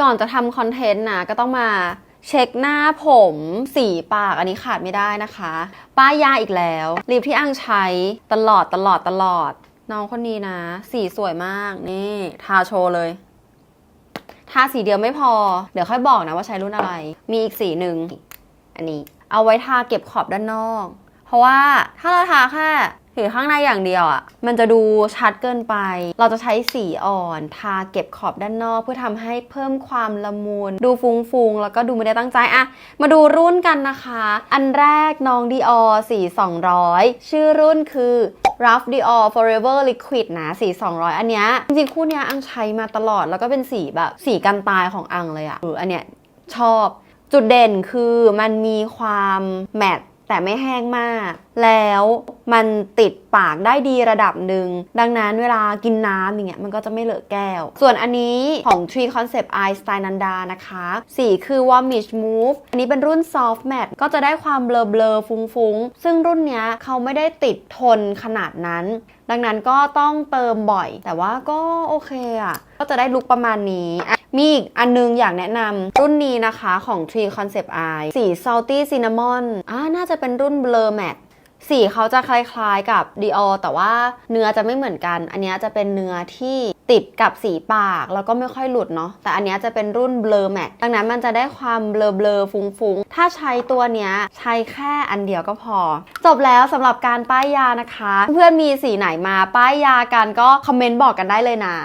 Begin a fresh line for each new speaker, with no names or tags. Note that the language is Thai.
ก่อนจะทำคอนเทนต์นะก็ต้องมาเช็คหน้าผมสีปากอันนี้ขาดไม่ได้นะคะ ป้ายยาอีกแล้วลิปที่อังใช้ตลอดตลอดตลอด น้องคนนี้นะ สีสวยมากนี่ทาโชว์เลยทาสีเดียวไม่พอ เดี๋ยวค่อยบอกนะว่าใช้รุ่นอะไร มีอีกสีหนึ่งอันนี้ เอาไว้ทาเก็บขอบด้านนอก เพราะว่าถ้าเราทาแค่ ถือข้างในอย่างเดียวอะ่ะ มันจะดูชัดเกินไป เราจะใช้สีอ่อนทาเก็บขอบด้านนอก เพื่อทำให้เพิ่มความละมุนดูฟุงๆ แล้วก็ดูไม่ได้ตั้งใจอะมาดูรุ่นกันนะคะ อันแรกน้อง Dior สี200 ชื่อรุ่นคือ Rough Dior Forever Liquid นะสี 200 อันเนี้ยจริงๆ คู่เนี้ยอังใช้มาตลอด แล้วก็เป็นสีแบบสีกันตายของอังเลยอะเอออันเนี้ยชอบจุดเด่นคือมันมีความแมตต์แต่ไม่แห้งมาก แล้ว มันติดปากได้ดีระดับหนึ่ง ดังนั้นเวลากินน้ำอย่างเงี้ยมันก็จะไม่เหลอะแก้ว ส่วนอันนี้ของ Tree Concept Eye Style Nanda นะคะ สีคือ Warmish Move อันนี้เป็นรุ่น Soft Matte ก็จะได้ความเบลอเบลอๆฟุ้งๆ ซึ่งรุ่นเนี้ยเขาไม่ได้ติดทนขนาดนั้น ดังนั้นก็ต้องเติมบ่อย แต่ว่าก็โอเคอะก็จะได้ลุคประมาณนี้มีอีกอันนึงอยากแนะนำรุ่นนี้นะคะของ Tree Concept Eye สี Salty Cinnamon อ่าน่าจะเป็นรุ่น Blur Matte สีเขาจะคล้ายๆกับ Dior แต่ว่าเนื้อจะไม่เหมือนกัน อันนี้จะเป็นเนื้อที่ติดกับสีปาก แล้วก็ไม่ค่อยหลุดเนาะ แต่อันนี้จะเป็นรุ่น Blur Matte ดังนั้นมันจะได้ความเบลอๆฟุ้งๆ ถ้าใช้ตัวเนี้ยใช้แค่อันเดียวก็พอ จบแล้วสำหรับการป้ายยานะคะ เพื่อนมีสีไหนมาป้ายยากันก็คอมเมนต์บอกกันได้เลยนะ